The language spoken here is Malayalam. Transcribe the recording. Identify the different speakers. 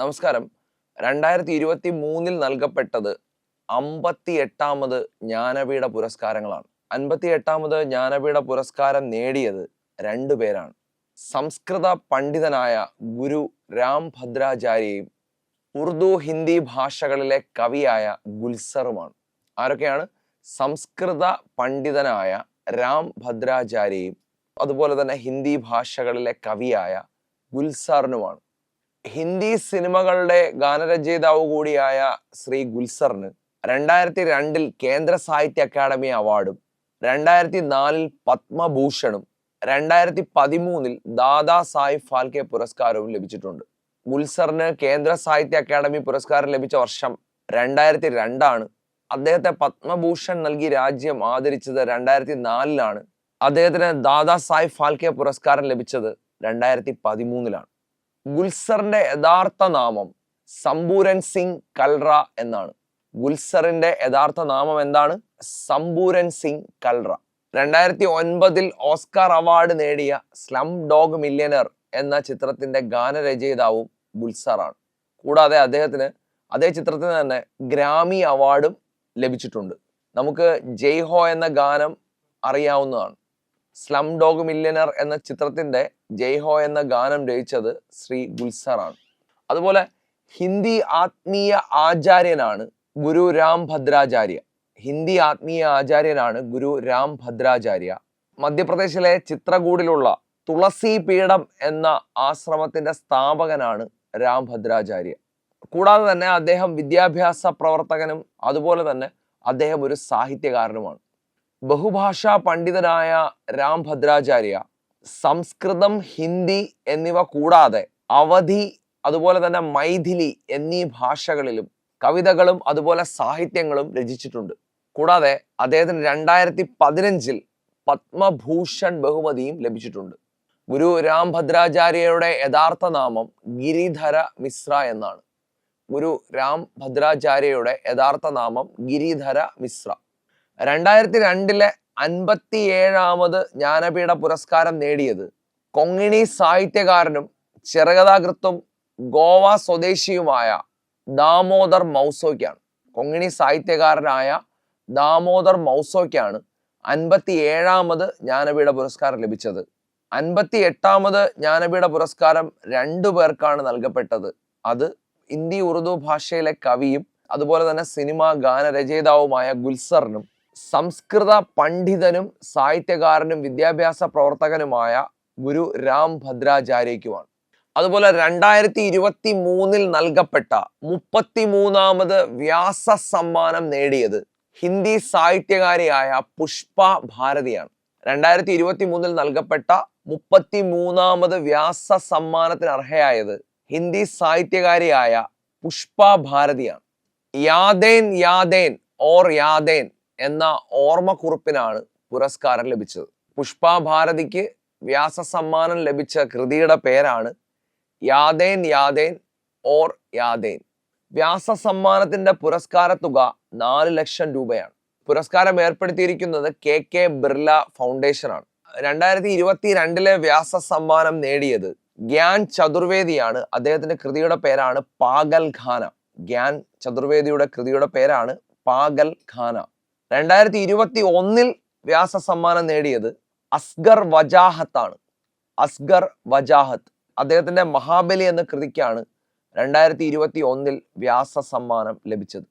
Speaker 1: നമസ്കാരം. രണ്ടായിരത്തി ഇരുപത്തി മൂന്നിൽ നൽകപ്പെട്ടത് അമ്പത്തി എട്ടാമത് ജ്ഞാനപീഠ പുരസ്കാരങ്ങളാണ്. അൻപത്തി എട്ടാമത് ജ്ഞാനപീഠ പുരസ്കാരം നേടിയത് രണ്ടു പേരാണ്. സംസ്കൃത പണ്ഡിതനായ ഗുരു രാം ഭദ്രാചാര്യയും ഉറുദു ഹിന്ദി ഭാഷകളിലെ കവിയായ ഗുൽസറുമാണ്. ആരൊക്കെയാണ്? സംസ്കൃത പണ്ഡിതനായ രാം ഭദ്രാചാര്യയും അതുപോലെ തന്നെ ഹിന്ദി ഭാഷകളിലെ കവിയായ ഗുൽസാറിനുമാണ്. ഹിന്ദി സിനിമകളുടെ ഗാനരചയിതാവ് കൂടിയായ ശ്രീ ഗുൽസറിന് രണ്ടായിരത്തി രണ്ടിൽ കേന്ദ്ര സാഹിത്യ അക്കാദമി അവാർഡും രണ്ടായിരത്തി നാലിൽ പത്മഭൂഷണും രണ്ടായിരത്തി പതിമൂന്നിൽ ദാദാ സാഹിബ് ഫാൽക്കെ പുരസ്കാരവും ലഭിച്ചിട്ടുണ്ട്. ഗുൽസറിന് കേന്ദ്ര സാഹിത്യ അക്കാദമി പുരസ്കാരം ലഭിച്ച വർഷം രണ്ടായിരത്തി രണ്ടാണ് അദ്ദേഹത്തെ പത്മഭൂഷൺ നൽകി രാജ്യം ആദരിച്ചത് രണ്ടായിരത്തി നാലിലാണ് അദ്ദേഹത്തിന് ദാദാ സാഹിബ് ഫാൽക്കെ പുരസ്കാരം ലഭിച്ചത് രണ്ടായിരത്തി പതിമൂന്നിലാണ് ഗുൽസറിന്റെ യഥാർത്ഥ നാമം സമ്പൂരൻ സിംഗ് കൽറ എന്നാണ്. ഗുൽസറിന്റെ യഥാർത്ഥ നാമം എന്താണ്? സമ്പൂരൻ സിംഗ് കൽറ. രണ്ടായിരത്തി ഒൻപതിൽ ഓസ്കാർ അവാർഡ് നേടിയ സ്ലം ഡോഗ് മില്യനർ എന്ന ചിത്രത്തിന്റെ ഗാനരചയിതാവും ഗുൽസറാണ്. കൂടാതെ അദ്ദേഹത്തിന് അതേ ചിത്രത്തിന് തന്നെ ഗ്രാമി അവാർഡും ലഭിച്ചിട്ടുണ്ട്. നമുക്ക് ജയ് ഹോ എന്ന ഗാനം അറിയാവുന്നതാണ്. സ്ലം ഡോഗ് മില്യനർ എന്ന ചിത്രത്തിന്റെ ജയ്ഹോ എന്ന ഗാനം രചിച്ചത് ശ്രീ ഗുൽസറാണ്. അതുപോലെ ഹിന്ദി ആത്മീയ ആചാര്യനാണ് ഗുരു രാം ഭദ്രാചാര്യ. ഹിന്ദി ആത്മീയ ആചാര്യനാണ് ഗുരു രാം ഭദ്രാചാര്യ. മധ്യപ്രദേശിലെ ചിത്രകൂടിലുള്ള തുളസി പീഠം എന്ന ആശ്രമത്തിന്റെ സ്ഥാപകനാണ് രാം ഭദ്രാചാര്യ. കൂടാതെ തന്നെ അദ്ദേഹം വിദ്യാഭ്യാസ പ്രവർത്തകനും അതുപോലെ തന്നെ അദ്ദേഹം ഒരു സാഹിത്യകാരനുമാണ്. ബഹുഭാഷാ പണ്ഡിതനായ രാം ഭദ്രാചാര്യ സംസ്കൃതം ഹിന്ദി എന്നിവ കൂടാതെ അവധി അതുപോലെ തന്നെ മൈഥിലി എന്നീ ഭാഷകളിലും കവിതകളും അതുപോലെ സാഹിത്യങ്ങളും രചിച്ചിട്ടുണ്ട്. കൂടാതെ അദ്ദേഹത്തിന് രണ്ടായിരത്തി പതിനഞ്ചിൽ പത്മഭൂഷൺ ബഹുമതിയും ലഭിച്ചിട്ടുണ്ട്. ഗുരു രാം ഭദ്രാചാര്യയുടെ യഥാർത്ഥ നാമം ഗിരിധര മിശ്ര എന്നാണ്. ഗുരു രാം ഭദ്രാചാര്യയുടെ യഥാർത്ഥ നാമം ഗിരിധര മിശ്ര. രണ്ടായിരത്തി രണ്ടിലെ അൻപത്തി ഏഴാമത് ജ്ഞാനപീഠ പുരസ്കാരം നേടിയത് കൊങ്ങിണി സാഹിത്യകാരനും ചെറുകഥാകൃത്തും ഗോവ സ്വദേശിയുമായ ദാമോദർ മൗസോയ്ക്കാണ്. കൊങ്ങിണി സാഹിത്യകാരനായ ദാമോദർ മൗസോയ്ക്കാണ് അൻപത്തി ഏഴാമത് ജ്ഞാനപീഠ പുരസ്കാരം ലഭിച്ചത്. അൻപത്തി എട്ടാമത് ജ്ഞാനപീഠ പുരസ്കാരം രണ്ടു പേർക്കാണ് നൽകപ്പെട്ടത്. അത് ഹിന്ദി ഉറുദു ഭാഷയിലെ കവിയും അതുപോലെ തന്നെ സിനിമ ഗാനരചയിതാവുമായ ഗുൽസറിനും സംസ്കൃത പണ്ഡിതനും സാഹിത്യകാരനും വിദ്യാഭ്യാസ പ്രവർത്തകനുമായ ഗുരു രാം ഭദ്രാചാര്യയ്ക്കുമാണ്. അതുപോലെ രണ്ടായിരത്തി ഇരുപത്തി മൂന്നിൽ നൽകപ്പെട്ട മുപ്പത്തി മൂന്നാമത് വ്യാസ സമ്മാനം നേടിയത് ഹിന്ദി സാഹിത്യകാരിയായ പുഷ്പ ഭാരതിയാണ്. രണ്ടായിരത്തി ഇരുപത്തി മൂന്നിൽ നൽകപ്പെട്ട മുപ്പത്തി മൂന്നാമത് വ്യാസ സമ്മാനത്തിന് അർഹയായത് ഹിന്ദി സാഹിത്യകാരിയായ പുഷ്പ ഭാരതിയാണ്. യാദേൻ യാദേൻ ഓർ യാദേൻ എന്ന ഓർമ്മക്കുറിപ്പിനാണ് പുരസ്കാരം ലഭിച്ചത്. പുഷ്പ ഭാരതിക്ക് വ്യാസ സമ്മാനം ലഭിച്ച കൃതിയുടെ പേരാണ് യാദേൻ യാദേൻ ഓർ യാദേൻ വ്യാസ സമ്മാനത്തിന്റെ പുരസ്കാര തുക നാല് ലക്ഷം രൂപയാണ്. പുരസ്കാരം ഏർപ്പെടുത്തിയിരിക്കുന്നത് കെ കെ ബിർല ഫൗണ്ടേഷൻ ആണ്. രണ്ടായിരത്തി ഇരുപത്തി രണ്ടിലെ വ്യാസ സമ്മാനം നേടിയത് ഗ്യാൻ ചതുർവേദിയാണ്. അദ്ദേഹത്തിന്റെ കൃതിയുടെ പേരാണ് പാഗൽ ഖാന. ഗ്യാൻ ചതുർവേദിയുടെ കൃതിയുടെ പേരാണ് പാഗൽ ഖാന. രണ്ടായിരത്തി ഇരുപത്തി ഒന്നിൽ വ്യാസ സമ്മാനം നേടിയത് അസ്ഗർ വജാഹത്താണ്. അസ്ഗർ വജാഹത്ത് അദ്ദേഹത്തിന്റെ മഹാബലി എന്ന കൃതിക്കാണ് രണ്ടായിരത്തി ഇരുപത്തി ഒന്നിൽ വ്യാസ സമ്മാനം ലഭിച്ചത്.